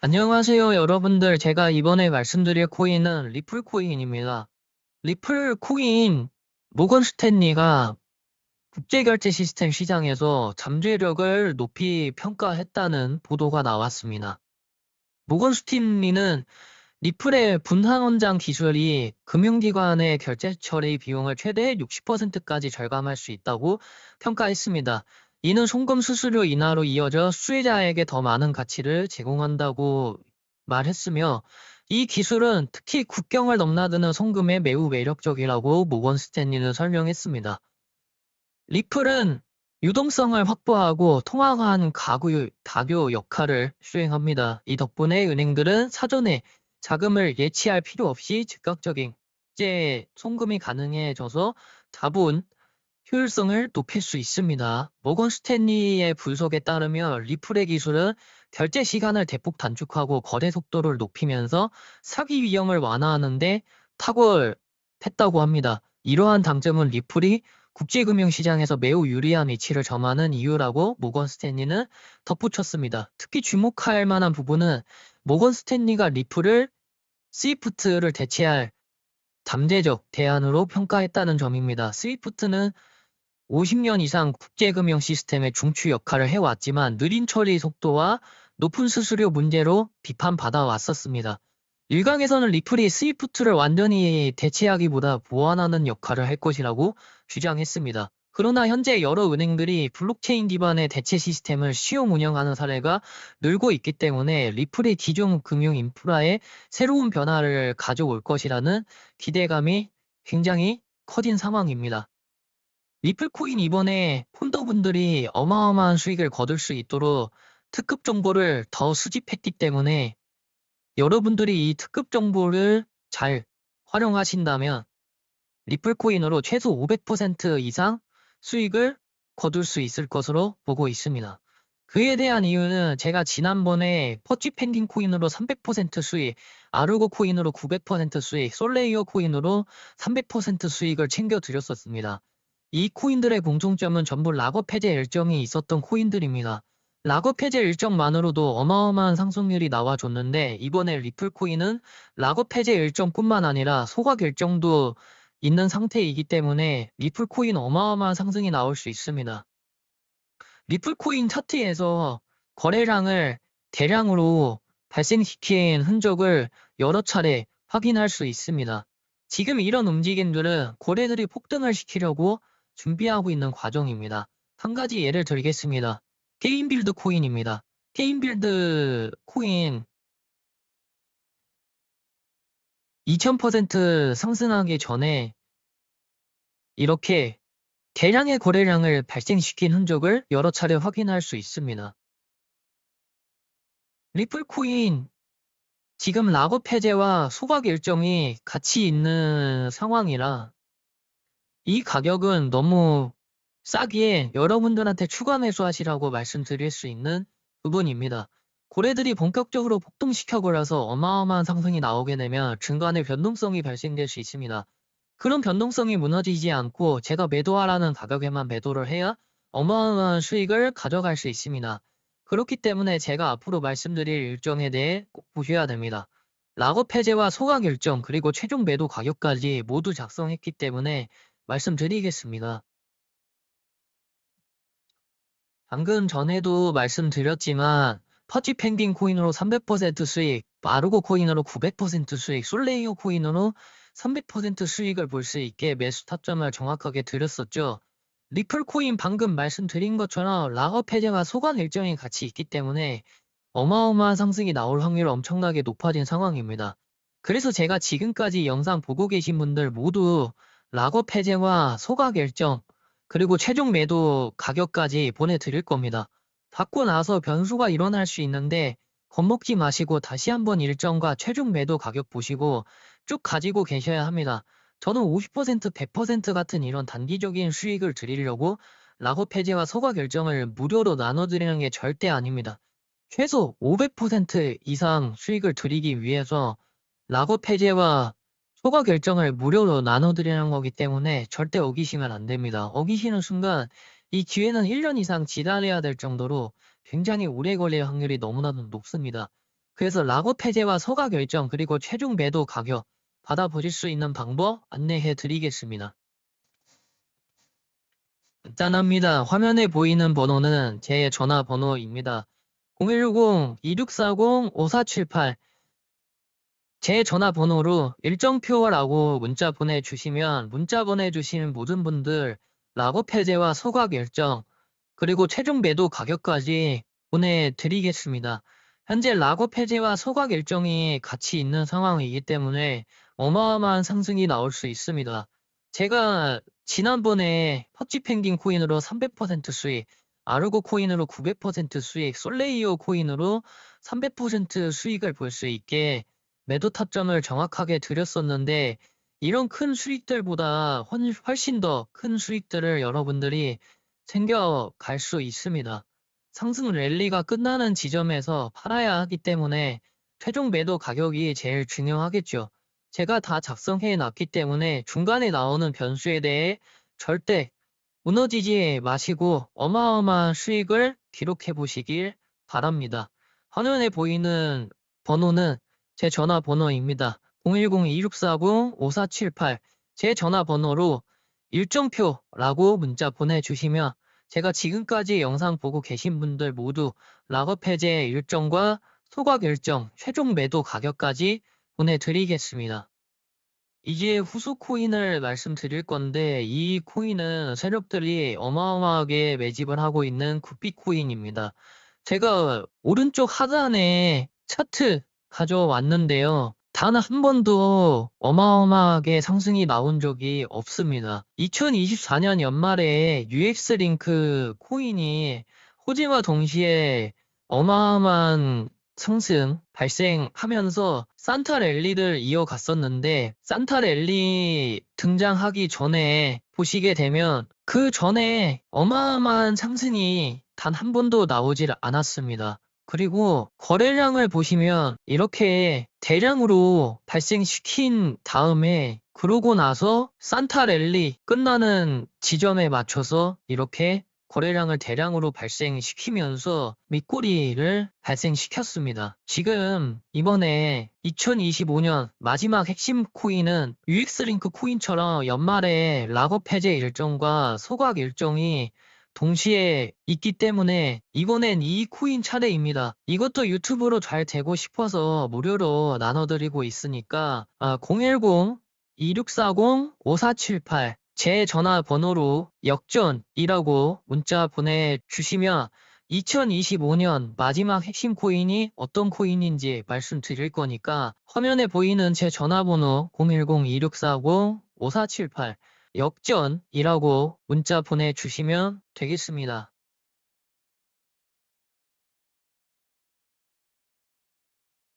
안녕하세요, 여러분들. 제가 이번에 말씀드릴 코인은 리플 코인입니다. 리플 코인 모건 스탠리가 국제결제 시스템 시장에서 잠재력을 높이 평가했다는 보도가 나왔습니다. 모건 스탠리는 리플의 분산원장 기술이 금융기관의 결제 처리 비용을 최대 60%까지 절감할 수 있다고 평가했습니다. 이는 송금 수수료 인하로 이어져 수혜자에게 더 많은 가치를 제공한다고 말했으며 이 기술은 특히 국경을 넘나드는 송금에 매우 매력적이라고 모건 스탠리는 설명했습니다. 리플은 유동성을 확보하고 통화한 가구, 다교 역할을 수행합니다. 이 덕분에 은행들은 사전에 자금을 예치할 필요 없이 즉각적인 제 송금이 가능해져서 자본 효율성을 높일 수 있습니다. 모건 스탠리의 분석에 따르면 리플의 기술은 결제 시간을 대폭 단축하고 거래 속도를 높이면서 사기 위험을 완화하는데 탁월했다고 합니다. 이러한 장점은 리플이 국제금융시장에서 매우 유리한 위치를 점하는 이유라고 모건 스탠리는 덧붙였습니다. 특히 주목할 만한 부분은 모건 스탠리가 리플을 스위프트를 대체할 잠재적 대안으로 평가했다는 점입니다. 스위프트는 50년 이상 국제금융 시스템의 중추 역할을 해왔지만 느린 처리 속도와 높은 수수료 문제로 비판받아 왔었습니다. 일각에서는 리플이 스위프트를 완전히 대체하기보다 보완하는 역할을 할 것이라고 주장했습니다. 그러나 현재 여러 은행들이 블록체인 기반의 대체 시스템을 시용 운영하는 사례가 늘고 있기 때문에 리플이 기존 금융 인프라에 새로운 변화를 가져올 것이라는 기대감이 굉장히 커진 상황입니다. 리플코인 이번에 폰더분들이 어마어마한 수익을 거둘 수 있도록 특급 정보를 더 수집했기 때문에 여러분들이 이 특급 정보를 잘 활용하신다면 리플코인으로 최소 500% 이상 수익을 거둘 수 있을 것으로 보고 있습니다. 그에 대한 이유는 제가 지난번에 퍼치 펜딩 코인으로 300% 수익, 아르고 코인으로 900% 수익, 솔레이어 코인으로 300% 수익을 챙겨 드렸었습니다. 이 코인들의 공통점은 전부 락업 해제 일정이 있었던 코인들입니다. 락업 해제 일정만으로도 어마어마한 상승률이 나와줬는데 이번에 리플 코인은 락업 해제 일정뿐만 아니라 소각 일정도 있는 상태이기 때문에 리플 코인 어마어마한 상승이 나올 수 있습니다. 리플 코인 차트에서 거래량을 대량으로 발생시킨 흔적을 여러 차례 확인할 수 있습니다. 지금 이런 움직임들은 거래들이 폭등을 시키려고 준비하고 있는 과정입니다. 한 가지 예를 들겠습니다. 게임빌드 코인입니다. 게임빌드 코인 2000% 상승하기 전에 이렇게 대량의 거래량을 발생시킨 흔적을 여러 차례 확인할 수 있습니다. 리플 코인 지금 락업 해제와 소각 일정이 같이 있는 상황이라 이 가격은 너무 싸기에 여러분들한테 추가 매수하시라고 말씀드릴 수 있는 부분입니다. 고래들이 본격적으로 폭등시켜버려서 어마어마한 상승이 나오게 되면 중간에 변동성이 발생될 수 있습니다. 그런 변동성이 무너지지 않고 제가 매도하라는 가격에만 매도를 해야 어마어마한 수익을 가져갈 수 있습니다. 그렇기 때문에 제가 앞으로 말씀드릴 일정에 대해 꼭 보셔야 됩니다. 락업 해제와 소각 일정 그리고 최종 매도 가격까지 모두 작성했기 때문에 말씀드리겠습니다. 방금 전에도 말씀드렸지만 퍼치 펭귄 코인으로 300% 수익, 마르고 코인으로 900% 수익, 솔레이오 코인으로 300% 수익을 볼 수 있게 매수 타점을 정확하게 드렸었죠. 리플 코인 방금 말씀드린 것처럼 락업 해제와 소관 일정이 같이 있기 때문에 어마어마한 상승이 나올 확률이 엄청나게 높아진 상황입니다. 그래서 제가 지금까지 영상 보고 계신 분들 모두 락업 해제와 소각 일정 그리고 최종 매도 가격까지 보내드릴 겁니다. 받고 나서 변수가 일어날 수 있는데 겁먹지 마시고 다시 한번 일정과 최종 매도 가격 보시고 쭉 가지고 계셔야 합니다. 저는 50% 100% 같은 이런 단기적인 수익을 드리려고 락업 해제와 소각 일정을 무료로 나눠드리는 게 절대 아닙니다. 최소 500% 이상 수익을 드리기 위해서 락업 해제와 소각 결정을 무료로 나눠드리는 거기 때문에 절대 어기시면 안 됩니다. 어기시는 순간 이 기회는 1년 이상 기다려야 될 정도로 굉장히 오래 걸릴 확률이 너무나도 높습니다. 그래서 락업 해제와 소가 결정 그리고 최종 매도 가격 받아보실 수 있는 방법 안내해 드리겠습니다. 짠합니다. 화면에 보이는 번호는 제 전화번호입니다. 010-2640-5478 제 전화번호로 일정표라고 문자 보내주시면 문자 보내주신 모든 분들 락업 해제와 소가 결정 그리고 최종 매도 가격까지 보내드리겠습니다. 현재 락업 해제와 소가 결정이 같이 있는 상황이기 때문에 어마어마한 상승이 나올 수 있습니다. 제가 지난번에 퍼치 펭귄 코인으로 300% 수익, 아르고 코인으로 900% 수익, 솔레이오 코인으로 300% 수익을 볼 수 있게 매도 타점을 정확하게 드렸었는데 이런 큰 수익들보다 훨- 훨씬 더 큰 수익들을 여러분들이 챙겨갈 수 있습니다. 상승 랠리가 끝나는 지점에서 팔아야 하기 때문에 최종 매도 가격이 제일 중요하겠죠. 제가 다 작성해 놨기 때문에 중간에 나오는 변수에 대해 절대 무너지지 마시고 어마어마한 수익을 기록해 보시길 바랍니다. 화면에 보이는 번호는 제 전화번호입니다. 010-2640-5478 제 전화번호로 일정표라고 문자 보내주시면 제가 지금까지 영상 보고 계신 분들 모두 락업 해제 일정과 소가 결정, 최종 매도 가격까지 보내드리겠습니다. 이제 후속 코인을 말씀드릴 건데 이 코인은 세력들이 어마어마하게 매집을 하고 있는 굿비 코인입니다. 제가 오른쪽 하단에 차트 가져왔는데요. 단 한 번도 어마어마하게 상승이 나온 적이 없습니다. 2024년 연말에 UX 링크 코인이 호재와 동시에 어마어마한 상승 발생하면서 산타 랠리를 이어갔었는데 산타 랠리 등장하기 전에 보시게 되면 그 전에 어마어마한 상승이 단 한 번도 나오질 않았습니다. 그리고 거래량을 보시면 이렇게 대량으로 발생시킨 다음에 그러고 나서 산타 랠리 끝나는 지점에 맞춰서 이렇게 거래량을 대량으로 발생시키면서 밑꼬리를 발생시켰습니다. 지금 이번에 2025년 마지막 핵심 코인은 UX링크 코인처럼 연말에 락업 해제 일정과 소각 일정이 동시에 있기 때문에 이번엔 이 코인 차례입니다. 이것도 유튜브로 잘 되고 싶어서 무료로 나눠드리고 있으니까 아, 010-2640-5478 제 전화번호로 역전이라고 문자 보내주시면 2025년 마지막 핵심 코인이 어떤 코인인지 말씀드릴 거니까 화면에 보이는 제 전화번호 010-2640-5478 역전이라고 문자 보내주시면 되겠습니다.